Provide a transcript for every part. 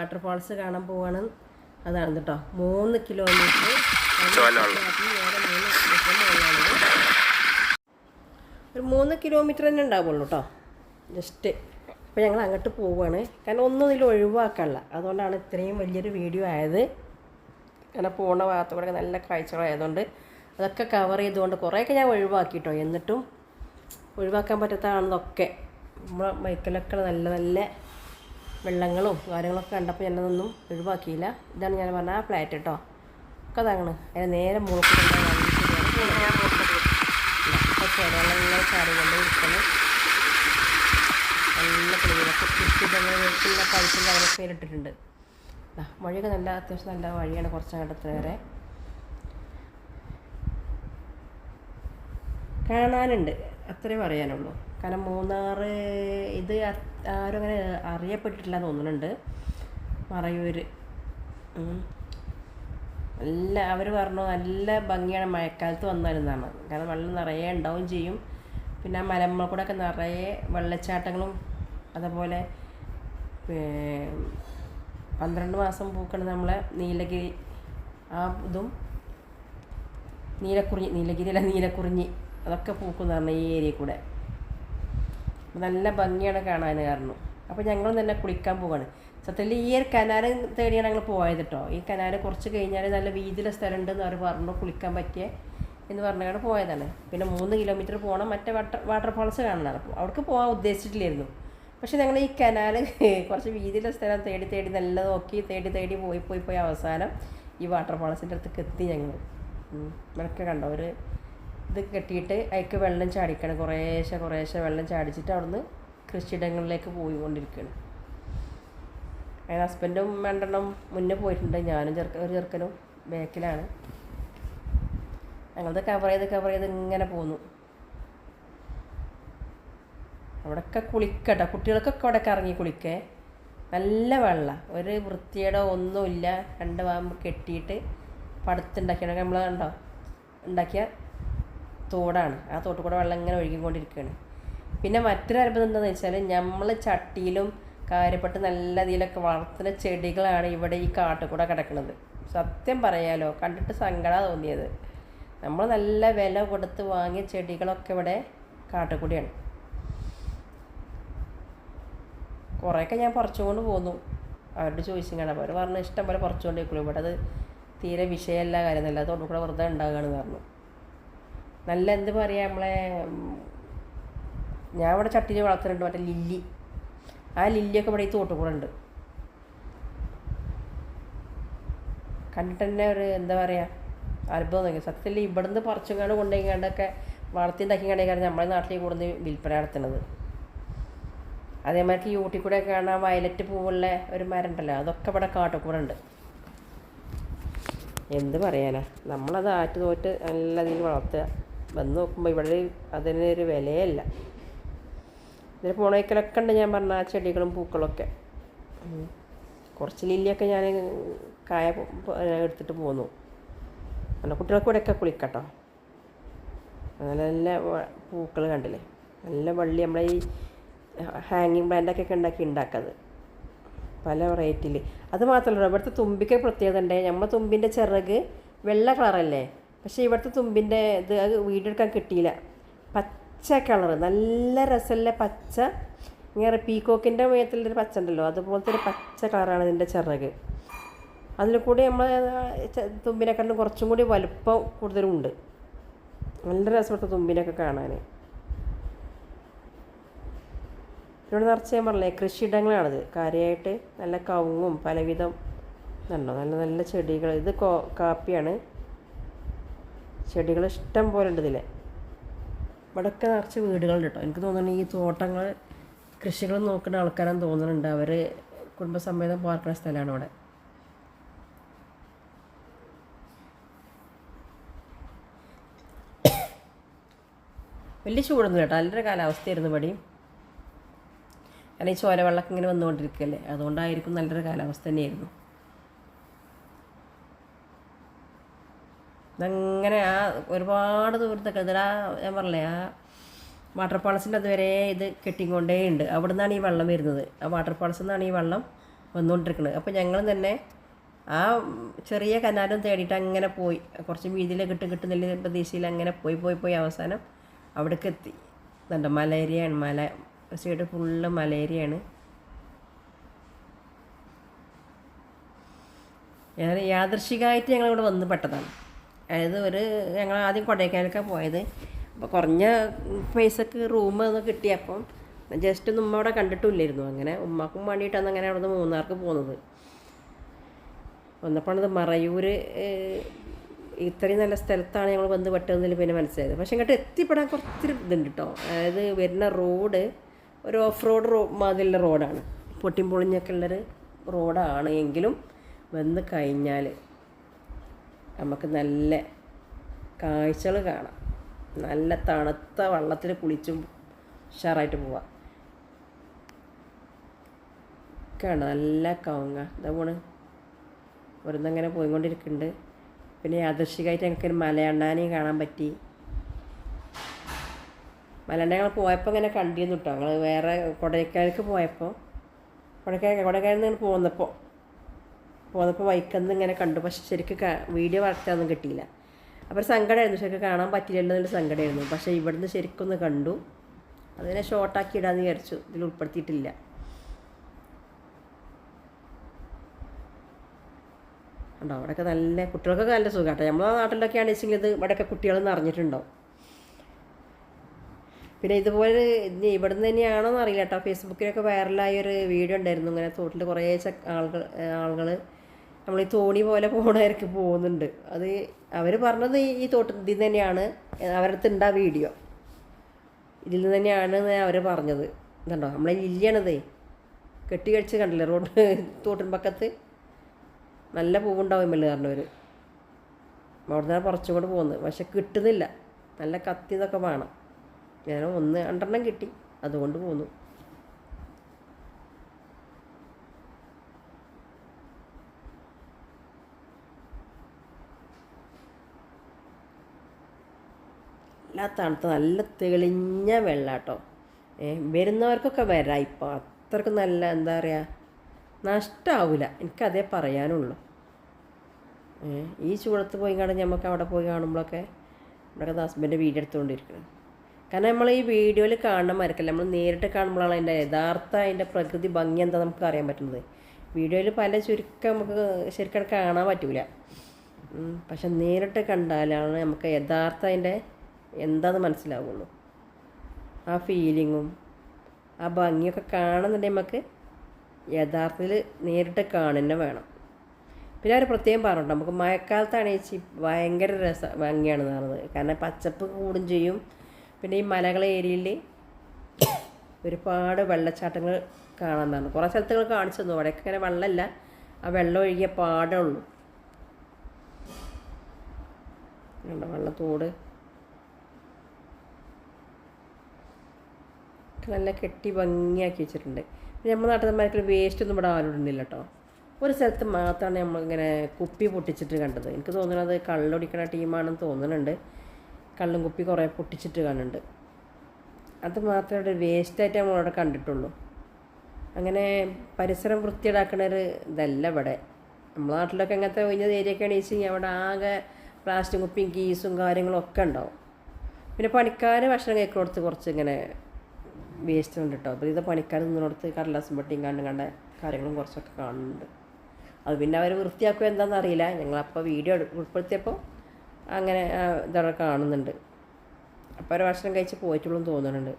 Waterfalls കാണാൻ പോവാണ്. അതാണ് കേട്ടോ മൂന്ന് കിലോമീറ്റർ ഒരു മൂന്ന് കിലോമീറ്റർ തന്നെ ഉണ്ടാവുള്ളൂ കേട്ടോ ജസ്റ്റ് അപ്പോൾ ഞങ്ങൾ അങ്ങോട്ട് പോവുകയാണ് കാരണം ഒന്നും ഇതിൽ ഒഴിവാക്കാനുള്ള അതുകൊണ്ടാണ് ഇത്രയും വലിയൊരു വീഡിയോ ആയത്. കാരണം പോണ ഭാഗത്തു നല്ല കാഴ്ചകളായതുകൊണ്ട് അതൊക്കെ കവർ ചെയ്തുകൊണ്ട് കുറേയൊക്കെ ഞാൻ ഒഴിവാക്കിട്ടോ എന്നിട്ടും ഒഴിവാക്കാൻ പറ്റാത്തതാണെന്നൊക്കെ. നമ്മളെ മൈക്കലൊക്കെ നല്ല നല്ല വെള്ളങ്ങളും കാര്യങ്ങളൊക്കെ കണ്ടപ്പോൾ ഞാനതൊന്നും ഒഴിവാക്കിയില്ല. ഇതാണ് ഞാൻ പറഞ്ഞ ആ ഫ്ലാറ്റ് കേട്ടോ. ഒക്കെ താങ്ങണ് അതിന് നേരെ ചാടിക്കൊണ്ട് ഇരിക്കണം. നല്ല ക്ലീനൊക്കെ കാര്യങ്ങളൊക്കെ ഇട്ടിട്ടുണ്ട്. വഴിയൊക്കെ നല്ല അത്യാവശ്യം നല്ല വഴിയാണ് കുറച്ചങ്ങോട്ട് വരെ. കാണാനുണ്ട് അത്രേ പറയാനുള്ളൂ. കാരണം മൂന്നാർ ഇത് ആരും അങ്ങനെ അറിയപ്പെട്ടിട്ടില്ല തോന്നുന്നുണ്ട്. മറയൂർ. നല്ല അവർ പറഞ്ഞു നല്ല ഭംഗിയാണ് മഴക്കാലത്ത് വന്നിരുന്നാണ് കാരണം വെള്ളം നിറയെ ഉണ്ടാവും ചെയ്യും. പിന്നെ ആ മലമ്മ കൂടെ ഒക്കെ നിറയെ വെള്ളച്ചാട്ടങ്ങളും അതുപോലെ പന്ത്രണ്ട് മാസം പൂക്കണ നമ്മളെ നീലഗിരി ആ ഇതും നീലക്കുറിഞ്ഞി നീലഗിരി അല്ല നീലക്കുറിഞ്ഞി അതൊക്കെ പൂക്കുന്നതാണ് ഈ ഏരിയ കൂടെ. നല്ല ഭംഗിയാണ് കാണാൻ കാരണം. അപ്പോൾ ഞങ്ങൾ തന്നെ കുളിക്കാൻ പോവാണ്. സത്യത്തിൽ ഈ ഒരു കനാല് തേടിയാണ് ഞങ്ങൾ പോയത് കേട്ടോ ഈ കനാല് കുറച്ച് കഴിഞ്ഞാൽ നല്ല വീതിയിലെ സ്ഥലമുണ്ടെന്ന് അവർ പറഞ്ഞു കുളിക്കാൻ പറ്റിയ എന്ന് പറഞ്ഞാണ് പോയതാണ്. പിന്നെ മൂന്ന് കിലോമീറ്റർ പോകണം മറ്റേ വാട്ടർ വാട്ടർഫാൾസ് കാണണം അപ്പോൾ അവിടേക്ക് പോകാൻ ഉദ്ദേശിച്ചിട്ടില്ലായിരുന്നു. പക്ഷെ ഞങ്ങൾ ഈ കനാല് കുറച്ച് വീതിയിലെ സ്ഥലം തേടി തേടി നല്ല നോക്കി തേടി തേടി പോയി പോയി പോയി അവസാനം ഈ വാട്ടർഫാൾസിന്റെ അടുത്തേക്ക് എത്തി ഞങ്ങൾ ഇവരൊക്കെ കണ്ടോ? ഒരു ഇത് കെട്ടിയിട്ട് അതിക്ക് വെള്ളം ചാടിക്കണം. കുറേശ്ശെ കുറേശ്ശെ വെള്ളം ചാടിച്ചിട്ട് അവിടുന്ന് കൃഷിയിടങ്ങളിലേക്ക് പോയിക്കൊണ്ടിരിക്കുകയാണ്. അതിന് ഹസ്ബൻഡും രണ്ടെണ്ണം മുന്നേ പോയിട്ടുണ്ട്. ഞാനും ചെറുക്ക ഒരു ചെറുക്കനും ബാക്കിലാണ്. ഞങ്ങളത് കവർ ചെയ്ത് കവർ ചെയ്ത് ഇങ്ങനെ പോന്നു. അവിടെയൊക്കെ കുളിക്കട്ടോ. കുട്ടികൾക്കൊക്കെ അവിടെ ഇറങ്ങി കുളിക്കേ. നല്ല വെള്ളം. ഒരു വൃത്തിയുടെ ഒന്നുമില്ല. രണ്ട് വാമ്പ് കെട്ടിയിട്ട് പടുത്തുണ്ടാക്കിയാണ്. നമ്മൾ കണ്ടോ? ഉണ്ടാക്കിയ തോടാണ്. ആ തോട്ടിൽ കൂടെ വെള്ളം ഇങ്ങനെ ഒഴുകിക്കൊണ്ടിരിക്കുകയാണ്. പിന്നെ മറ്റൊരു അത്ഭുതം എന്താണെന്ന് വെച്ചാൽ നമ്മൾ ചട്ടിയിലും കാര്യപ്പെട്ട് നല്ല രീതിയിലൊക്കെ വളർത്തുന്ന ചെടികളാണ് ഇവിടെ ഈ കാട്ടിൽ കൂടെ കിടക്കുന്നത്. സത്യം പറയാലോ കണ്ടിട്ട് സങ്കടം തോന്നിയത്. നമ്മൾ നല്ല വില കൊടുത്ത് വാങ്ങിയ ചെടികളൊക്കെ ഇവിടെ കാട്ടുകൂടിയാണ് കുറേയൊക്കെ ഞാൻ പറിച്ചുകൊണ്ട് പോന്നു. അവരോട് ചോദിച്ചിങ്ങനെ അവർ പറഞ്ഞു ഇഷ്ടം പോലെ പറിച്ചുകൊണ്ട് ഇവിടെ അത് തീരെ വിഷയമല്ല കാര്യമൊന്നുമില്ല. അതുകൊണ്ട് കൂടെ വെറുതെ ഉണ്ടാകുകയാണെന്ന് പറഞ്ഞു. നല്ല എന്ത് പറയുക നമ്മളെ ഞാൻ ഇവിടെ ചട്ടിയിൽ വളർത്തുന്നുണ്ട് മറ്റേ ലില്ലി. ആ ലില്ലിയൊക്കെ ഇവിടെ ഈ തോട്ടുകൂടെ കണ്ടിട്ട് തന്നെ ഒരു എന്താ പറയുക അത്ഭുതം തോന്നി. സത്യത്തിൽ ഇവിടുന്ന് പറിച്ചുങ്ങാണ്ട് കൊണ്ടുപോയിക്കാണ്ടൊക്കെ വളർത്തി ഉണ്ടാക്കിങ്ങാണ്ടേക്കാണ് നമ്മളെ നാട്ടിൽ കൂടുന്ന വിൽപ്പന നടത്തുന്നത്. അതേമാതിരി യൂട്ടി കൂടെ കാണാൻ വയലറ്റ് പൂവുള്ള ഒരു മരം ഉണ്ടല്ലോ അതൊക്കെ ഇവിടെ കാട്ടുകൂടെ ഉണ്ട് എന്ത് പറയാനാ നമ്മളത് ആറ്റ് തോറ്റ് നല്ല രീതിയിൽ വളർത്തുക. വന്ന് നോക്കുമ്പോൾ ഇവിടെ അതിനൊരു വിലയല്ല. ഇതിൽ പോണേക്കലൊക്കെ ഉണ്ട് ഞാൻ പറഞ്ഞ ആ ചെടികളും പൂക്കളൊക്കെ. കുറച്ച് ലില്ലിയൊക്കെ ഞാൻ കായ എടുത്തിട്ട് പോന്നു. നല്ല കുട്ടികൾക്ക് ഇവിടെയൊക്കെ കുളിക്കട്ടോ. നല്ല നല്ല പൂക്കൾ കണ്ടില്ലേ? നല്ല വള്ളി നമ്മളെ ഈ ഹാങ്ങിങ് പ്ലാന്റൊക്കെ ഉണ്ടാക്കി ഉണ്ടാക്കുന്നത് പല വെറൈറ്റിയിൽ അത് മാത്രമല്ല ഇവിടുത്തെ തുമ്പിക്ക് പ്രത്യേകത ഉണ്ട്. നമ്മളെ തുമ്പിന്റെ ചിറക് വെള്ള കളറല്ലേ? പക്ഷേ ഇവിടുത്തെ തുമ്പിന്റെ ഇത് അത് വീടെടുക്കാൻ കിട്ടിയില്ല. പച്ച കളർ നല്ല രസമുള്ള പച്ച. ഇങ്ങനെ പീക്കോക്കിന്റെ മേത്തിലൊരു പച്ച ഉണ്ടല്ലോ അതുപോലത്തെ ഒരു പച്ച കളറാണ് ഇതിന്റെ ചിറക്. അതിൽ കൂടി നമ്മൾ തുമ്പിനെക്കാളും കുറച്ചും കൂടി വലുപ്പം കൂടുതലും ഉണ്ട് നല്ല രസപ്പെട്ട തുമ്പിനൊക്കെ കാണാൻ ഇവിടെ നിറച്ച് ഞാൻ പറഞ്ഞില്ലേ കൃഷിയിടങ്ങളാണിത്. കാര്യമായിട്ട് നല്ല കവുങ്ങും പലവിധം ഉണ്ടോ നല്ല നല്ല ചെടികൾ ഇത് കാപ്പിയാണ്. ചെടികൾ ഇഷ്ടം പോലെ ഉണ്ട് ഇതിൽ ഇവിടെയൊക്കെ നിറച്ച് വീടുകളുണ്ട് കേട്ടോ. എനിക്ക് തോന്നുന്നു ഈ തോട്ടങ്ങൾ കൃഷികൾ നോക്കുന്ന ആൾക്കാരാന്ന് തോന്നുന്നുണ്ട്. അവർ കുടുംബസമേതം പാർക്കുന്ന സ്ഥലമാണ് ഇവിടെ. വലിയ ചൂടൊന്നും കേട്ടോ. നല്ലൊരു കാലാവസ്ഥയായിരുന്നു ഇവിടെയും. കാരണം ഈ ചോരവെള്ളമൊക്കെ ഇങ്ങനെ വന്നുകൊണ്ടിരിക്കുകയല്ലേ. അതുകൊണ്ടായിരിക്കും നല്ലൊരു കാലാവസ്ഥ തന്നെയായിരുന്നു. അങ്ങനെ ആ ഒരുപാട് ദൂരത്തൊക്കെ ഇതിലാ ഞാൻ പറഞ്ഞില്ലേ ആ വാട്ടർ വാട്ടർഫാൾസിന്റെ അതുവരെ ഇത് കെട്ടിക്കൊണ്ടേ ഉണ്ട് അവിടെ നിന്നാണ് ഈ വെള്ളം വരുന്നത്. ആ വാട്ടർ വാട്ടർഫാൾസിൽ നിന്നാണ് ഈ വെള്ളം വന്നുകൊണ്ടിരിക്കുന്നത് അപ്പോൾ ഞങ്ങൾ തന്നെ ആ ചെറിയ കനാലും തേടിയിട്ട് അങ്ങനെ പോയി. കുറച്ച് വീതിയിൽ കിട്ടും കിട്ടുന്നില്ല പ്രതീക്ഷയിൽ അങ്ങനെ പോയി പോയി പോയി അവസാനം അവിടേക്ക് എത്തി. നല്ല മലേരിയയാണ് മല സൈഡ് ഫുള്ള് മലേരിയയാണ് ഞാൻ യാദൃശികമായിട്ട് ഞങ്ങളിവിടെ വന്ന് പെട്ടതാണ്. അതായത് ഒരു ഞങ്ങൾ ആദ്യം കൊടൈക്കാനൊക്കെ പോയത്. അപ്പോൾ കുറഞ്ഞ പൈസക്ക് റൂം ഒന്ന് കിട്ടിയപ്പം ജസ്റ്റ് ഒന്നും ഉമ്മ അവിടെ കണ്ടിട്ടില്ലായിരുന്നു അങ്ങനെ ഉമ്മക്കും വേണ്ടിയിട്ടാണ് അങ്ങനെ അവിടെ നിന്ന് മൂന്നാർക്ക് പോകുന്നത് വന്നപ്പോഴത് മറയൂർ ഇത്രയും നല്ല സ്ഥലത്താണ് ഞങ്ങൾ വന്ന് പെട്ടതെന്നിൽ പിന്നെ മനസ്സിലായത്. പക്ഷെ ഇങ്ങോട്ട് എത്തിപ്പെടാൻ കുറച്ചൊരു ഇതുണ്ട് കേട്ടോ അതായത് വരുന്ന റോഡ് ഒരു ഓഫ് റോഡ് റോ മാതിരിയുള്ള റോഡാണ് പൊട്ടിയും പൊളിഞ്ഞൊക്കെ ഉള്ളൊരു റോഡാണ് എങ്കിലും വന്ന് കഴിഞ്ഞാൽ നമുക്ക് നല്ല കാഴ്ചകൾ കാണാം. നല്ല തണുത്ത വെള്ളത്തിൽ കുളിച്ചും ഉഷാറായിട്ട് പോവാം. ഒക്കെയാണ് നല്ല കവുങ്ങ. എന്താ പോണ്. വെറുതെ പോയിക്കൊണ്ടിരിക്കുന്നുണ്ട്. പിന്നെ യാദർശികമായിട്ട് ഞങ്ങൾക്ക് ഒരു മലയണ്ണാനെയും കാണാൻ പറ്റി. മലയണ്ണ ഞങ്ങൾ പോയപ്പോൾ ഇങ്ങനെ കണ്ടിരുന്നു കേട്ടോ. ഞങ്ങൾ വേറെ കൊടൈക്കാലേക്ക് പോയപ്പോൾ. കൊടൈക്കാന കൊടൈക്കാനിൽ നിന്ന് പോന്നപ്പോൾ. പോന്നപ്പോൾ വൈക്കന്ന് ഇങ്ങനെ കണ്ടു. പക്ഷെ ശരിക്കും വീഡിയോ വളർത്താനൊന്നും കിട്ടിയില്ല. അപ്പോൾ സങ്കടമായിരുന്നു. ശരിക്കും കാണാൻ പറ്റില്ലല്ലോ എന്നൊരു സങ്കടമായിരുന്നു. പക്ഷേ ഇവിടുന്ന് ശരിക്കൊന്ന് കണ്ടു. അതിനെ ഷോർട്ടാക്കി ഇടാമെന്ന് വിചാരിച്ചു. ഇതിൽ ഉൾപ്പെടുത്തിയിട്ടില്ല. ഉണ്ടോ അവിടെയൊക്കെ നല്ല കുട്ടികൾക്കൊക്കെ നല്ല സുഖമാട്ടോ നമ്മളെ നാട്ടിലൊക്കെ ആണെച്ചെങ്കിൽ ഇത് ഇവിടെയൊക്കെ കുട്ടികൾ നിറഞ്ഞിട്ടുണ്ടാവും പിന്നെ ഇതുപോലെ ഇനി നിന്ന് തന്നെയാണോ എന്ന് അറിയില്ല കേട്ടോ. ഫേസ്ബുക്കിലൊക്കെ വൈറലായ ഒരു വീഡിയോ ഉണ്ടായിരുന്നു. ഇങ്ങനെ തോട്ടിൽ കുറേ ആളുകൾ ആളുകൾ നമ്മൾ ഈ തോണി പോലെ പോണവർക്ക് പോകുന്നുണ്ട്. അത് അവർ പറഞ്ഞത് ഈ- തോട്ട് തോട്ടിൽ നിന്ന് തന്നെയാണ്. അവരുടെ അടുത്ത് ഉണ്ട് ആ വീഡിയോ. ഇതിൽ നിന്ന് തന്നെയാണ് അവർ പറഞ്ഞത്. ഇതുണ്ടോ? നമ്മളെ ലില്ലിയാണതേ. കെട്ടി കഴിച്ച് കണ്ടില്ലേ? റോഡ് തോട്ടിൻ പക്കത്ത്. നല്ല പൂവുണ്ടാവും മെല്ല് പറഞ്ഞവർ അവിടെ നിന്ന് കുറച്ചും കൂടെ പോകുന്നത്. പക്ഷെ കിട്ടുന്നില്ല. നല്ല കത്തി ഇതൊക്കെ വേണം. ഞാൻ ഒന്ന് രണ്ടെണ്ണം കിട്ടി. അതുകൊണ്ട് പോന്നു. നല്ല തണുത്ത നല്ല തെളിഞ്ഞ വെള്ളാട്ടോ. ഏ വരുന്നവർക്കൊക്കെ വരാം. ഇപ്പോൾ അത്രയ്ക്ക് നല്ല എന്താ പറയുക നഷ്ടമാവില്ല എനിക്കതേ പറയാനുള്ളൂ. ഈ ചൂടത്ത് പോയി കാണാൻ നമുക്ക് അവിടെ പോയി കാണുമ്പോഴൊക്കെ നമ്മുടെ ഹസ്ബൻഡ് വീഡിയോ എടുത്തുകൊണ്ടിരിക്കണം. കാരണം നമ്മൾ ഈ വീഡിയോയിൽ കാണുന്ന മരക്കല്ല നമ്മൾ നേരിട്ട് കാണുമ്പോഴാണ് അതിന്റെ യഥാർത്ഥ അതിന്റെ പ്രകൃതി ഭംഗി എന്താ നമുക്ക് അറിയാൻ പറ്റുന്നത്. വീഡിയോയിൽ പല ചുരുക്കം നമുക്ക് ശരിക്കും കാണാൻ പറ്റൂല. പക്ഷെ നേരിട്ട് കണ്ടാലാണ് നമുക്ക് യഥാർത്ഥ അതിന്റെ എന്താന്ന് മനസ്സിലാവുള്ളൂ. ആ ഫീലിങ്ങും ആ ഭംഗിയൊക്കെ കാണുന്നുണ്ടെങ്കിൽ നമുക്ക് യഥാർത്ഥത്തിൽ നേരിട്ട് കാണുന്നെ വേണം. പിന്നെ അവർ പ്രത്യേകം പറഞ്ഞിട്ടുണ്ട് നമുക്ക് മഴക്കാലത്താണ് ഈ ഭയങ്കര രസ ഭംഗിയാണെന്ന് പറഞ്ഞത് കാരണം പച്ചപ്പ് കൂടും ചെയ്യും. പിന്നെ ഈ മലകളെ ഏരിയയിൽ ഒരുപാട് വെള്ളച്ചാട്ടങ്ങൾ കാണാമെന്നാണ് കുറേ സ്ഥലത്തുകൾ കാണിച്ചു തന്നു. അവിടെയൊക്കെ ഇങ്ങനെ വെള്ളമല്ല. ആ വെള്ളം ഒഴുകിയ പാടേ ഉള്ളൂ. വെള്ളത്തോട് നല്ല കെട്ടി ഭംഗിയാക്കി വെച്ചിട്ടുണ്ട്. നമ്മുടെ നാട്ടിൽ വേസ്റ്റ് ഒന്നും ഇവിടെ ആരും ഇടുന്നില്ല കേട്ടോ ഒരു സ്ഥലത്ത് മാത്രമാണ് നമ്മളിങ്ങനെ കുപ്പി പൊട്ടിച്ചിട്ട് കണ്ടത്. എനിക്ക് തോന്നുന്നത് കള്ളൊടിക്കണ ടീമാണെന്ന് തോന്നുന്നുണ്ട്. കള്ളും കുപ്പി കുറേ പൊട്ടിച്ചിട്ട് കാണുന്നുണ്ട്. അത് മാത്രമേ ഇവിടെ വേസ്റ്റായിട്ട് നമ്മളവിടെ കണ്ടിട്ടുള്ളൂ. അങ്ങനെ പരിസരം വൃത്തിയേടാക്കണ ഒരു ഇതല്ല ഇവിടെ. നമ്മളെ നാട്ടിലൊക്കെ അങ്ങനത്തെ ഒഴിഞ്ഞ ഏരിയൊക്കെ ആണെന്ന് അവിടെ ആകെ പ്ലാസ്റ്റിക് കുപ്പിയും ഗീസും കാര്യങ്ങളും ഒക്കെ ഉണ്ടാവും. പിന്നെ പണിക്കാർ ഭക്ഷണം കഴിക്കുന്നിടത്ത് കുറച്ച് ഇങ്ങനെ വേസ്റ്റ് ഉണ്ട് കേട്ടോ. അപ്പോൾ ഇത് പണിക്കാർ നിന്നോടത്ത് കടലാസും പട്ടിയും കണ്ടും കണ്ട കാര്യങ്ങളും കുറച്ചൊക്കെ കാണുന്നുണ്ട്. അത് പിന്നെ അവർ വൃത്തിയാക്കുക എന്താണെന്ന് അറിയില്ല. ഞങ്ങളപ്പോൾ വീഡിയോ ഉൾപ്പെടുത്തിയപ്പോൾ അങ്ങനെ ഇതവിടെ കാണുന്നുണ്ട്. അപ്പോൾ ഒരു ഭക്ഷണം കഴിച്ച് പോയിട്ടുള്ളൂ തോന്നുന്നുണ്ട്.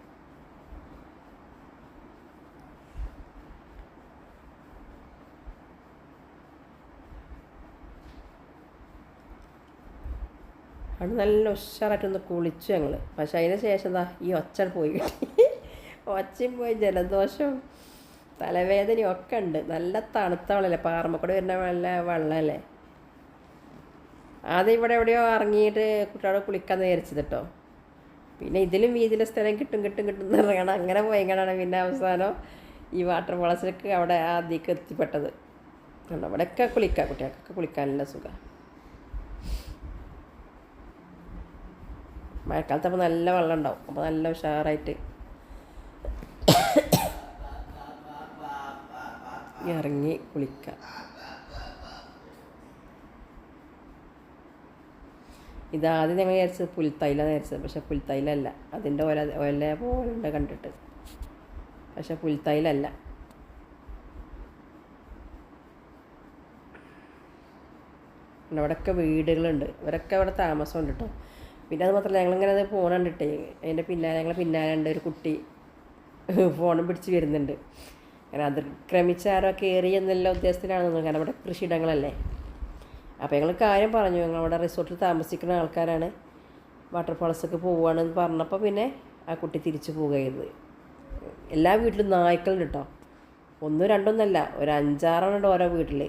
അവിടെ നല്ല ഉഷാറായിട്ടൊന്ന് കുളിച്ചു ഞങ്ങൾ പക്ഷെ അതിന് ശേഷം എന്താ ഈ ഒച്ച പോയി കിട്ടി. ഒച്ചയും പോയി ജലദോഷവും തലവേദനയും ഒക്കെ ഉണ്ട്. നല്ല തണുത്ത വെള്ളമല്ലേ പാറമ്മക്കൂടെ വരുന്ന നല്ല വെള്ളമല്ലേ ആദ്യം ഇവിടെ എവിടെയോ ഇറങ്ങിയിട്ട് കുട്ടികളെ കുളിക്കാൻ വിചാരിച്ചത് കേട്ടോ പിന്നെ ഇതിലും വീതിയിലെ സ്ഥലം കിട്ടും കിട്ടും കിട്ടും എന്ന് പറയണം അങ്ങനെ പോയങ്ങാണ് പിന്നെ അവസാനം ഈ വാട്ടർ വളസിലേക്ക് അവിടെ ആദ്യമൊക്കെ എത്തിപ്പെട്ടത്. കണ്ടോ? അവിടെയൊക്കെ കുളിക്കാം. കുട്ടികൾക്കൊക്കെ കുളിക്കാൻ നല്ല സുഖം. മഴക്കാലത്ത് അപ്പോൾ നല്ല വെള്ളം ഉണ്ടാവും. അപ്പോൾ നല്ല ഉഷാറായിട്ട് ഇറങ്ങി കുളിക്കുക ഇതാദ്യം ഞങ്ങൾ വിചാരിച്ചത് പുൽത്തൈല വിചാരിച്ചത് പക്ഷെ പുൽത്തൈലല്ല അതിന്റെ ഒല ഒല പോലെ കണ്ടിട്ട്. പക്ഷെ പുൽത്തൈലല്ല അവിടെയൊക്കെ വീടുകളുണ്ട്. ഇവരൊക്കെ അവിടെ താമസമുണ്ട് കേട്ടോ. പിന്നെ അത് മാത്രമല്ല ഞങ്ങളിങ്ങനെ അത് പോകണം കണ്ടിട്ടേ അതിന്റെ പിന്നാലെ ഞങ്ങൾ പിന്നാലെ ഉണ്ട് ഒരു കുട്ടി. ഫോണും പിടിച്ച് വരുന്നുണ്ട്. അങ്ങനെ അതിക്രമിച്ച് ആരോ കയറി എന്നുള്ള ഉദ്ദേശത്തിലാണ് നിങ്ങൾ കാരണം ഇവിടെ കൃഷിയിടങ്ങളല്ലേ അപ്പോൾ ഞങ്ങൾ കാര്യം പറഞ്ഞു. ഞങ്ങൾ അവിടെ റിസോർട്ടിൽ താമസിക്കുന്ന ആൾക്കാരാണ്. വാട്ടർ ഫോൾസൊക്കെ പോവുകയാണെന്ന് പറഞ്ഞപ്പോൾ പിന്നെ ആ കുട്ടി തിരിച്ചു പോവുകയത് എല്ലാ വീട്ടിലും നായ്ക്കളുണ്ട് കേട്ടോ ഒന്നും രണ്ടൊന്നല്ല ഒരു അഞ്ചാറെണ്ണം ഓരോ വീട്ടിൽ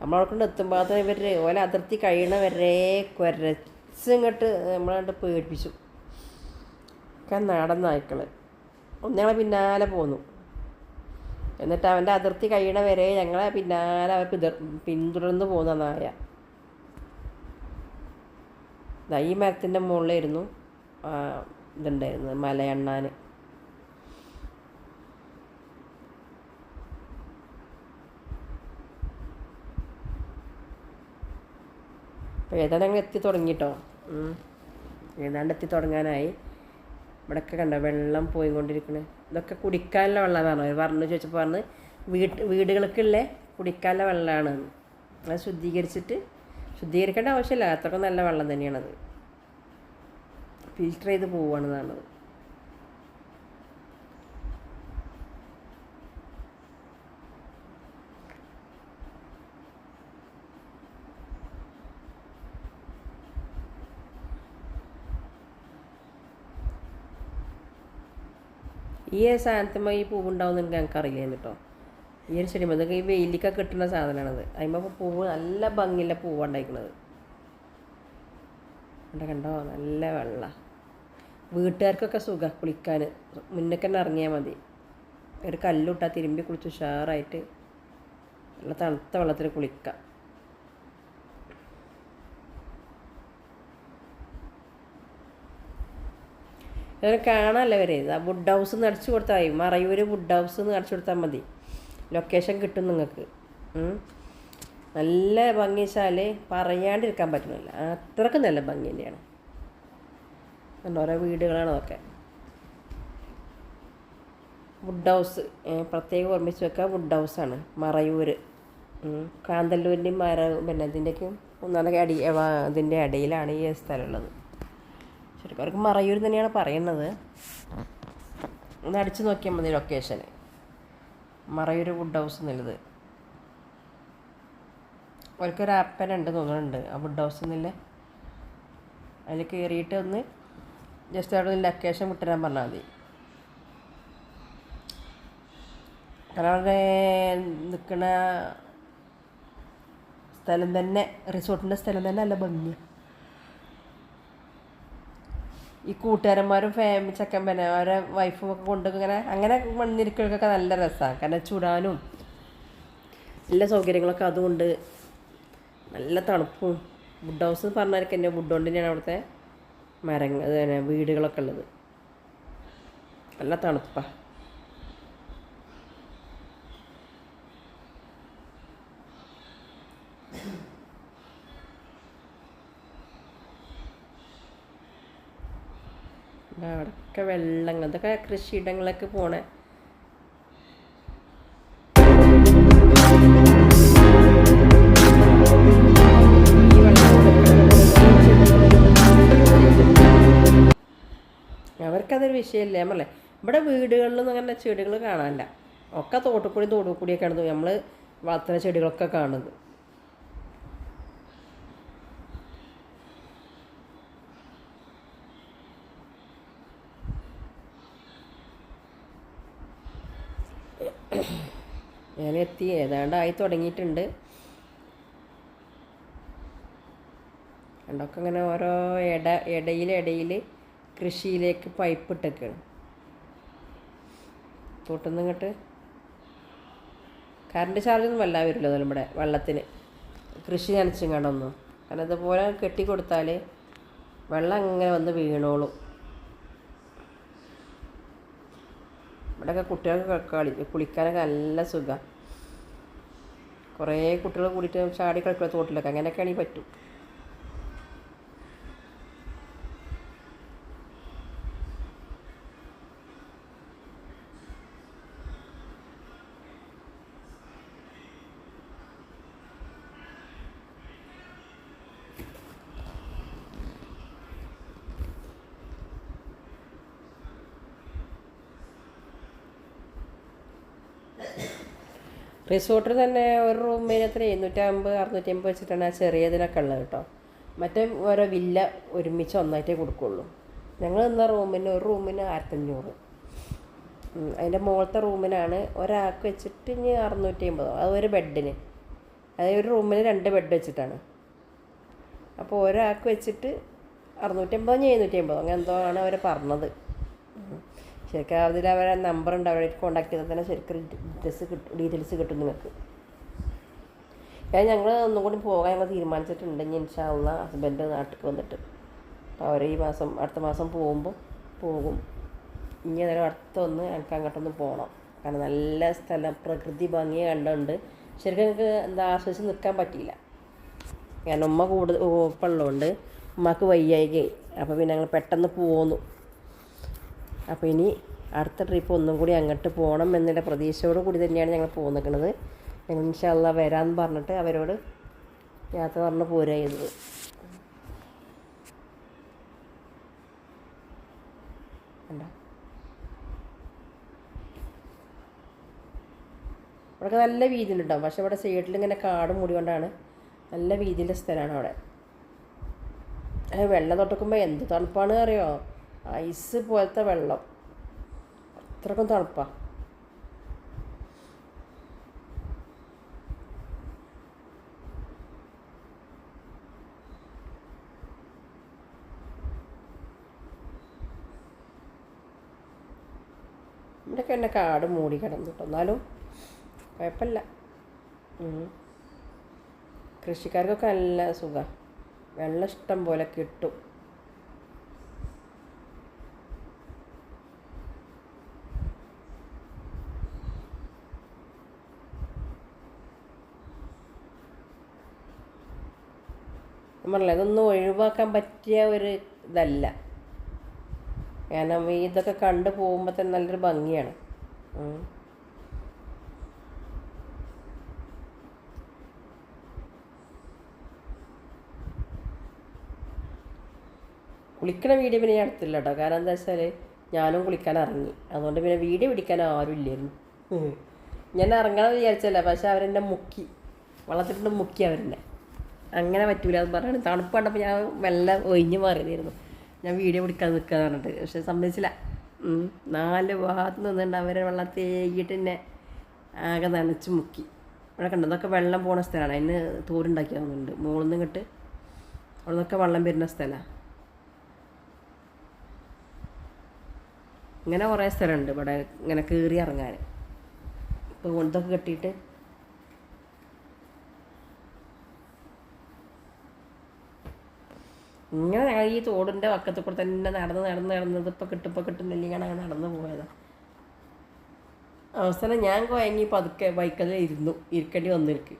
നമ്മളവിടെ കൊണ്ട് എത്തുമ്പോൾ ഇവർ ഓല അതിർത്തി കഴിയണവരെ കുരച്ചിങ്ങോട്ട് നമ്മളങ്ങോട്ട് പേടിപ്പിച്ചു. ഒക്കെ നാടൻ നായ്ക്കൾ ഒന്നങ്ങളെ പിന്നാലെ പോന്നു. എന്നിട്ട് അവന്റെ അതിർത്തി കഴിയണ വരെ ഞങ്ങളെ പിന്നാലെ അവർ പിതർ പിന്തുടർന്ന് പോകുന്ന നായ ഈ മരത്തിന്റെ മുകളിലായിരുന്നു ഇതുണ്ടായിരുന്നത് മലയണ്ണാൻ ഏതാണ്ട് ഞങ്ങൾ എത്തി തുടങ്ങിട്ടോ ഏതാണ്ട് എത്തി തുടങ്ങാനായി. ഇവിടെയൊക്കെ കണ്ടോ? വെള്ളം പോയിക്കൊണ്ടിരിക്കുന്നത് ഇതൊക്കെ കുടിക്കാനുള്ള വെള്ളമാണ്. അവർ പറഞ്ഞു ചോദിച്ചപ്പോൾ പറഞ്ഞ് വീട്ട് വീടുകൾക്കുള്ള കുടിക്കാനുള്ള വെള്ളമാണ്. അത് ശുദ്ധീകരിച്ചിട്ട് ശുദ്ധീകരിക്കേണ്ട ആവശ്യമില്ല. അത്രയ്ക്ക് നല്ല വെള്ളം തന്നെയാണത്. ഫിൽറ്റർ ചെയ്ത് പോവുകയാണെന്നാണത് ഈ സാധനത്തുമ്പോൾ ഈ പൂവുണ്ടാവും എന്ന് ഞങ്ങൾക്ക് അറിയില്ല കേട്ടോ. ഈ ഒരു ചെടി ഈ വെയിലിക്ക കിട്ടുന്ന സാധനമാണത്. അതിമ്പോൾ പൂവ് നല്ല ഭംഗിയുള്ള പൂവാണ് ഉണ്ടായിരിക്കുന്നത് കണ്ടോ കണ്ടോ? നല്ല വെള്ള. വീട്ടുകാർക്കൊക്കെ സുഖം കുളിക്കാൻ. മുന്നൊക്കെ തന്നെ ഇറങ്ങിയാൽ മതി. ഒരു കല്ലുട്ടാൽ തിരുമ്പി കുളിച്ച് ഉഷാറായിട്ട് നല്ല തണുത്ത വെള്ളത്തിൽ കുളിക്കാം. അങ്ങനെ കാണാനല്ല വരെ. ആ വുഡ് ഹൗസ് എന്ന് അടിച്ചു കൊടുത്താൽ മതി. മറയൂർ വുഡ് ഹൗസ് എന്ന് അടിച്ചു കൊടുത്താൽ മതി. ലൊക്കേഷൻ കിട്ടും നിങ്ങൾക്ക് നല്ല ഭംഗി വെച്ചാൽ പറയാണ്ടിരിക്കാൻ പറ്റുന്നില്ല അത്രയ്ക്ക് നല്ല ഭംഗി തന്നെയാണ്. ഓരോ വീടുകളാണ് അതൊക്കെ. വുഡ് ഹൗസ് പ്രത്യേകം ഓർമ്മിച്ച് വെക്കുക വുഡ് ഹൗസാണ് മറയൂർ. കാന്തല്ലൂരിന്റെയും മര പിന്നെ ഇതിന്റെയൊക്കെ ഒന്നാമത്തെ അടി അതിന്റെ ഇടയിലാണ് ഈ സ്ഥലമുള്ളത് അവർക്ക് മറയൂർ തന്നെയാണ് പറയുന്നത്. ഒന്ന് അടിച്ചു നോക്കിയാൽ മതി ലൊക്കേഷന് മറയൂർ വുഡ് ഹൗസ് എന്നുള്ളത് ആപ്പൻ ഉണ്ട് തോന്നുന്നുണ്ട്. ആ വുഡ് ഹൗസ് എന്നില്ല അതിൽ കയറിയിട്ട് ഒന്ന് ജസ്റ്റ് അവിടെ നിന്ന് ലൊക്കേഷൻ വിട്ടുതരാൻ പറഞ്ഞാൽ മതി. കാരണം അവിടെ നിൽക്കുന്ന സ്ഥലം തന്നെ റിസോർട്ടിന്റെ സ്ഥലം തന്നെ നല്ല ഭംഗിയാണ് ഈ കൂട്ടുകാരന്മാരും ഫാമിലി ചക്കൻ പിന്നെ അവരെ വൈഫും ഒക്കെ കൊണ്ട് ഇങ്ങനെ അങ്ങനെ മണ്ണിരിക്കലൊക്കെ നല്ല രസമാണ് കാരണം ചുടാനും എല്ലാ സൗകര്യങ്ങളൊക്കെ അതുകൊണ്ട് നല്ല തണുപ്പും. വുഡ് ഹൗസ് പറഞ്ഞാൽ എന്റെ വുഡ് കൊണ്ട് തന്നെയാണ് അവിടുത്തെ മരങ്ങൾ പിന്നെ വീടുകളൊക്കെ ഉള്ളത്. നല്ല തണുപ്പാണ് അവിടെയൊക്കെ വെള്ളങ്ങൾ ഇതൊക്കെ കൃഷിയിടങ്ങളൊക്കെ പോണേ. അവർക്കതൊരു വിഷയമല്ലേ നമ്മളെ ഇവിടെ വീടുകളിലൊന്നും അങ്ങനെ ചെടികൾ കാണാനില്ല. ഒക്കെ തോട്ടുകൂടി തോടുകൂടിയൊക്കെയാണ് നമ്മൾ വളർത്തുന്ന ചെടികളൊക്കെ കാണുന്നത്. ഞാൻ എത്തി ഏതാണ്ട് ആയി തുടങ്ങിയിട്ടുണ്ട്. കണ്ടൊക്കെ ഇങ്ങനെ ഓരോ ഇട ഇടയിൽ കൃഷിയിലേക്ക് പൈപ്പ് ഇട്ടൊക്കെയാണ് തോട്ടുന്ന ഇങ്ങോട്ട്. കറണ്ട് ചാർജൊന്നും വല്ലാതെ വരില്ല നമ്മുടെ വെള്ളത്തിന്. കൃഷി നനച്ചും കണ്ടൊന്നും കാരണം ഇതുപോലെ കെട്ടിക്കൊടുത്താൽ വെള്ളം അങ്ങനെ വന്ന് വീണോളും. ഇവിടെയൊക്കെ കുട്ടികൾക്ക് കളി കുളിക്കാനൊക്കെ നല്ല സുഖമാണ് കുറേ കുട്ടികൾ കൂടിയിട്ട് ചാടി കളിക്കുക തോട്ടിലൊക്കെ അങ്ങനെയൊക്കെയാണെങ്കിൽ പറ്റും. റിസോർട്ടിൽ തന്നെ ഒരു റൂമിന് എത്ര എഴുന്നൂറ്റമ്പത് അറുന്നൂറ്റി അമ്പത് വെച്ചിട്ടാണ് ആ ചെറിയതിനൊക്കെ ഉള്ളത് കേട്ടോ. മറ്റേ ഓരോ വില്ല ഒരുമിച്ച് ഒന്നായിട്ടേ കൊടുക്കുള്ളൂ. ഞങ്ങൾ നിന്ന റൂമിന് ഒരു റൂമിന് ആയിരത്തഞ്ഞൂറ്. അതിന്റെ മുകളത്തെ റൂമിനാണ് ഒരാൾക്ക് വെച്ചിട്ട് ഇനി അറുന്നൂറ്റി അമ്പതോ അത് ഒരു ബെഡിന്. അതായത് ഒരു റൂമിന് രണ്ട് ബെഡ് വെച്ചിട്ടാണ്. അപ്പോൾ ഒരാൾക്ക് വെച്ചിട്ട് അറുന്നൂറ്റി അമ്പതോ എഴുന്നൂറ്റി അമ്പതോ അങ്ങനെ എന്തോ ആണ് അവർ പറഞ്ഞത്. ശരിക്കും അതിൽ അവരെ നമ്പർ ഉണ്ട്. അവരെ കോൺടാക്ട് ചെയ്താൽ തന്നെ ശരിക്കും ഡീറ്റെയിൽസ് കിട്ടും ഡീറ്റെയിൽസ് കിട്ടും നിങ്ങൾക്ക്. ഞാൻ ഞങ്ങൾ ഒന്നും കൂടി പോകാൻ ഞങ്ങൾ തീരുമാനിച്ചിട്ടുണ്ട്. ഇനി ഇൻഷാള്ള ഹസ്ബൻഡ് നാട്ടിൽ വന്നിട്ട്. അപ്പോൾ അവർ ഈ മാസം അടുത്ത മാസം പോകുമ്പോൾ പോകും. ഇനി അന്നേരം അടുത്തൊന്ന് ഞങ്ങൾക്ക് അങ്ങോട്ടൊന്ന് പോകണം കാരണം നല്ല സ്ഥലം പ്രകൃതി ഭംഗിയെ കണ്ടുണ്ട് ശരിക്കും ഞങ്ങൾക്ക് എന്താ ആസ്വദിച്ച് നിൽക്കാൻ പറ്റിയില്ല. കാരണം ഉമ്മ കൂടുതൽ ഉപ്പുള്ളതുകൊണ്ട് ഉമ്മക്ക് വയ്യായികയായി. അപ്പോൾ പിന്നെ ഞങ്ങൾ പെട്ടെന്ന് പോന്നു. അപ്പോൾ ഇനി അടുത്ത ട്രിപ്പ് ഒന്നും കൂടി അങ്ങോട്ട് പോകണം എന്നുള്ള പ്രതീക്ഷയോട് കൂടി തന്നെയാണ് ഞങ്ങൾ പോന്നിരിക്കുന്നത്. ഞങ്ങൾ ഇൻഷാല്ല വരാമെന്ന് പറഞ്ഞിട്ട് അവരോട് യാത്ര പറഞ്ഞ് പോരുക ഇവിടെയൊക്കെ നല്ല വീതിയിലുണ്ടാവും. പക്ഷെ ഇവിടെ സൈഡിൽ ഇങ്ങനെ കാട് മൂടിക്കൊണ്ടാണ് നല്ല വീതിയിലെ സ്ഥലമാണ് അവിടെ. വെള്ളം തൊട്ടിക്കുമ്പോൾ എന്ത് തണുപ്പാണ് അറിയോ? ഐസ് പോലത്തെ വെള്ളം. അത്രക്കും തണുപ്പാ. ഇവിടെയൊക്കെ എന്നെ കാട് മൂടി കിടന്നിട്ട്. എന്നാലും കുഴപ്പമില്ല. കൃഷിക്കാർക്കൊക്കെ നല്ല സുഖമാണ് വെള്ളം ഇഷ്ടം പോലെ കിട്ടും. ഞാൻ പറഞ്ഞില്ല ഇതൊന്നും ഒഴിവാക്കാൻ പറ്റിയ ഒരു ഇതല്ല. കാരണം ഇതൊക്കെ കണ്ടു പോകുമ്പോൾ തന്നെ നല്ലൊരു ഭംഗിയാണ്. കുളിക്കണ വീഡിയോ പിന്നെ ഞാൻ എടുത്തില്ല കേട്ടോ കാരണം എന്താ വെച്ചാൽ ഞാനും കുളിക്കാൻ ഇറങ്ങി. അതുകൊണ്ട് പിന്നെ വീഡിയോ പിടിക്കാൻ ആരും ഇല്ലായിരുന്നു. ഞാൻ ഇറങ്ങണം വിചാരിച്ചല്ല പക്ഷെ അവരെന്നെ മുക്കി. വളർത്തിട്ടുണ്ട് മുക്കി അവരെന്നെ. അങ്ങനെ പറ്റൂല എന്ന് പറഞ്ഞാണ് തണുപ്പ് കണ്ടപ്പോൾ ഞാൻ വെള്ളം ഒഴിഞ്ഞ് മാറിയതായിരുന്നു. ഞാൻ വീഡിയോ പിടിക്കാൻ നിൽക്കുക പറഞ്ഞിട്ട്. പക്ഷെ സമ്മതിച്ചില്ല. നാല് ഭാഗത്ത് നിന്നുണ്ട് അവരെ വെള്ളം തേകിയിട്ട് എന്നെ ആകെ നനച്ച് മുക്കി. ഇവിടെ കണ്ടു? അതൊക്കെ വെള്ളം പോണ സ്ഥലമാണ്. അതിന് തോരുണ്ടാക്കി തന്നിട്ടുണ്ട് മുകളിൽ നിന്ന് ഇങ്ങോട്ട് അവിടെ നിന്നൊക്കെ വെള്ളം വരുന്ന സ്ഥലമാണ് ഇങ്ങനെ കുറേ സ്ഥലമുണ്ട് ഇവിടെ. ഇങ്ങനെ കയറി ഇറങ്ങാൻ. ഇപ്പോൾ ഇതൊക്കെ കെട്ടിയിട്ട് ഇങ്ങനെ ഈ തോടിന്റെ പക്കത്തിൽ കൂടെ തന്നെ നടന്ന് നടന്ന് നടന്നത് ഇപ്പം കിട്ടുമ്പോൾ കിട്ടുന്നില്ല അങ്ങനെ നടന്ന് പോയതാണ് അവസാനം ഞാൻ കുഴങ്ങി പതുക്കെ ബൈക്കിൽ ഇരുന്നു ഇരിക്കേണ്ടി വന്നിരിക്ക്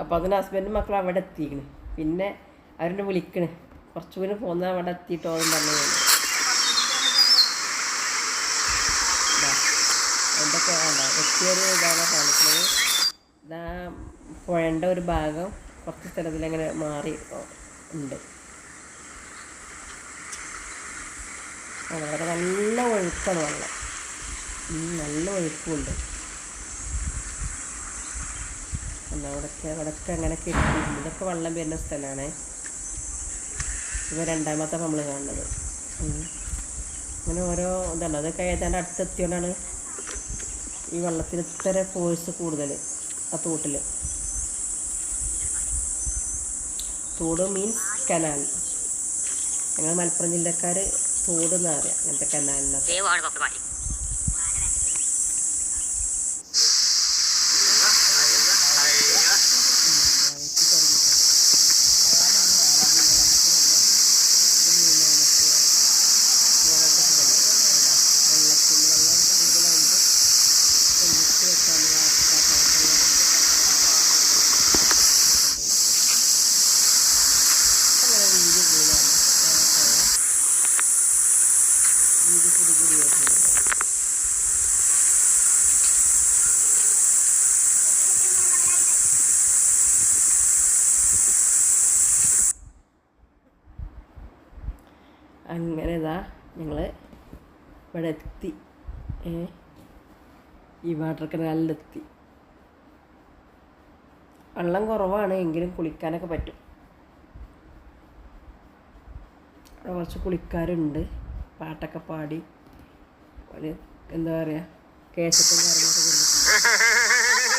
അപ്പോൾ അതിന് ഹസ്ബൻഡും മക്കളും അവിടെ എത്തിക്കണ് പിന്നെ അവരെന്നെ വിളിക്കണ്. കുറച്ചു കൂടി പോകുന്ന അവിടെ എത്തിയിട്ടോ എന്ന് പറഞ്ഞു എന്തൊക്കെ എത്തിയൊരു ഇതാണ് കാണിക്കുന്നത് ഇതാ പുഴന്റെ ഒരു ഭാഗം കുറച്ച് സ്ഥലത്തിൽ അങ്ങനെ മാറി ഉണ്ട്. അവിടെ നല്ല ഒഴുക്കാണ് വെള്ളം. നല്ല ഒഴുക്കുണ്ട് എന്നാൽ ഇവിടൊക്കെ ഇവിടൊക്കെ അങ്ങനെ കെട്ടിയിട്ടുണ്ട്. ഇതൊക്കെ വെള്ളം വരുന്ന സ്ഥലമാണ്. ഇവ രണ്ടാമത്തെ നമ്മൾ കാണുന്നത്. അങ്ങനെ ഓരോ ഇതാണ് അതൊക്കെ ഏതാണ്ട് അടുത്തെത്തിയോണ്ടാണ് ഈ വെള്ളത്തിന് ഇത്ര ഫോഴ്സ് കൂടുതൽ ആ തോട്ടിൽ തോട് മീൻസ് കനാൽ ഞങ്ങൾ മലപ്പുറം ജില്ലക്കാർ തോട് പറയാം അങ്ങനത്തെ കനാലിനൊക്കെ ദൈവമാണ് ഭക്തമാരി വെള്ളത്തിൽ വെള്ളം കൂടുതലാകുമ്പോൾ ഒന്നിച്ച് വെക്കാൻ അങ്ങനെ ഇതാ ഞങ്ങൾ ഇവിടെ എത്തി. ഈ വാട്ടർ കനാലിലെത്തി വെള്ളം കുറവാണ് എങ്കിലും കുളിക്കാനൊക്കെ പറ്റും. അവിടെ കുറച്ച് കുളിക്കാരുണ്ട്. പാട്ടൊക്കെ പാടി. ഒരു എന്താ പറയുക കേസറ്റും കാര്യങ്ങളൊക്കെ കൊടുത്തിട്ടുണ്ട്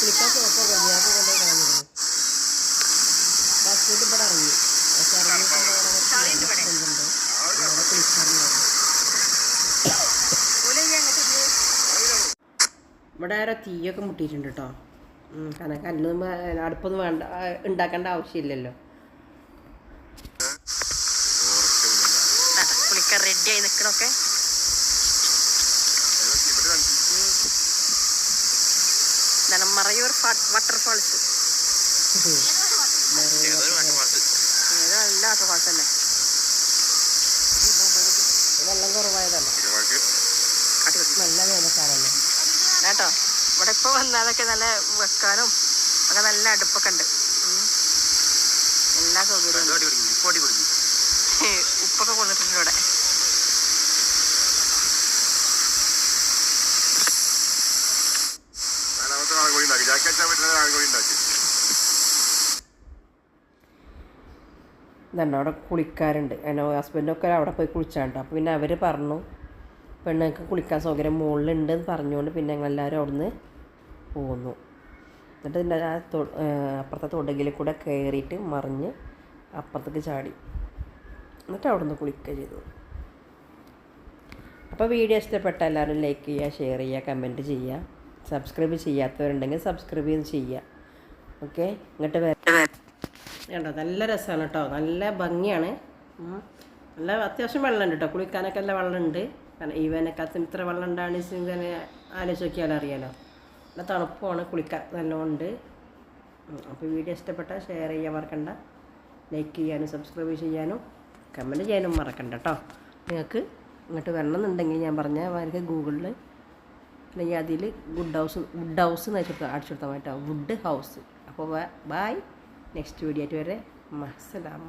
കുളിക്കാൻ സോപ്പൊക്കെ കുഞ്ഞാപ്പ് കൊണ്ടുപോയി കളഞ്ഞിരുന്നു ബസ്സിൽ ഇവിടെ ഇറങ്ങി പക്ഷെ ഇറങ്ങിയിട്ട് ഇവിടെ ആരോ തീയൊക്കെ മുട്ടിയിട്ടുണ്ട് കേട്ടോ. കാരണം കല്ലൊന്നും അടുപ്പൊന്നും വേണ്ട ഉണ്ടാക്കേണ്ട ആവശ്യമില്ലല്ലോ. കുളിക്കാൻ റെഡിയായി എന്താണ് മറയൂർ വാട്ടർഫാൾസ് ഏതോ നല്ല വാട്ടർഫാൾസ് തന്നെ വെള്ളം കുറവായതല്ല കാട്ടി നല്ല വേനൽക്കാലല്ലേ കേട്ടോ? ഇവിടെ ഇപ്പൊ വന്നതൊക്കെ നല്ല വെക്കാനും ഒക്കെ നല്ല അടുപ്പൊക്കെ ഉണ്ട്. എല്ലാ സൗകര്യവും ഉപ്പൊക്കെ കൊടുത്തിട്ടുണ്ട് ഇവിടെ. ഇതുണ്ട് അവിടെ കുളിക്കാറുണ്ട് എന്റെ ഹസ്ബൻഡൊക്കെ അവിടെ പോയി കുളിച്ചാണ്ട് അപ്പോൾ പിന്നെ അവർ പറഞ്ഞു പെണ്ണുങ്ങൾക്ക് കുളിക്കാൻ സൗകര്യം മുകളിലുണ്ട് എന്ന് പറഞ്ഞുകൊണ്ട് പിന്നെ ഞങ്ങളെല്ലാവരും അവിടുന്ന് പോന്നു. എന്നിട്ട് ഇതിന്റെ ആ അപ്പുറത്തെ തൊടുകിൽ കൂടെ കയറിയിട്ട് മറിഞ്ഞ് അപ്പുറത്തേക്ക് ചാടി. എന്നിട്ട് അവിടുന്ന് കുളിക്കുക ചെയ്തു. അപ്പോൾ വീഡിയോ ഇഷ്ടപ്പെട്ട എല്ലാവരും ലൈക്ക് ചെയ്യുക ഷെയർ ചെയ്യുക കമന്റ് ചെയ്യുക. സബ്സ്ക്രൈബ് ചെയ്യാത്തവരുണ്ടെങ്കിൽ സബ്സ്ക്രൈബ് ചെയ്ത് ചെയ്യുക. ഓക്കെ? ഇങ്ങോട്ട് വരാം. കണ്ടോ? നല്ല രസമാണ് കേട്ടോ. നല്ല ഭംഗിയാണ്. നല്ല അത്യാവശ്യം വെള്ളമുണ്ട് കേട്ടോ. കുളിക്കാനൊക്കെ നല്ല വെള്ളമുണ്ട്. കാരണം ഈ വേനൽക്കാലത്ത് ഇത്ര വെള്ളം ഉണ്ടാകുന്ന തന്നെ ആലോചിച്ച് നോക്കിയാൽ അറിയാലോ. നല്ല തണുപ്പാണ് കുളിക്കാൻ നല്ലോണ്ട്. അപ്പോൾ വീഡിയോ ഇഷ്ടപ്പെട്ടാൽ ഷെയർ ചെയ്യാൻ മറക്കണ്ട. ലൈക്ക് ചെയ്യാനും സബ്സ്ക്രൈബ് ചെയ്യാനും കമന്റ് ചെയ്യാനും മറക്കണ്ട കേട്ടോ നിങ്ങൾക്ക് ഇങ്ങോട്ട് വരണമെന്നുണ്ടെങ്കിൽ ഞാൻ പറഞ്ഞ അവർക്ക് ഗൂഗിളിൽ അല്ലെങ്കിൽ അതിൽ വുഡ് ഹൗസ് വുഡ് ഹൗസ് എന്ന് വെച്ചിട്ട് അടിച്ചു കൊടുത്താൽ കേട്ടോ വുഡ് ഹൗസ് അപ്പോൾ ബൈ നെക്സ്റ്റ് വീഡിയോ ആയിട്ട് വരെ. മസലാമ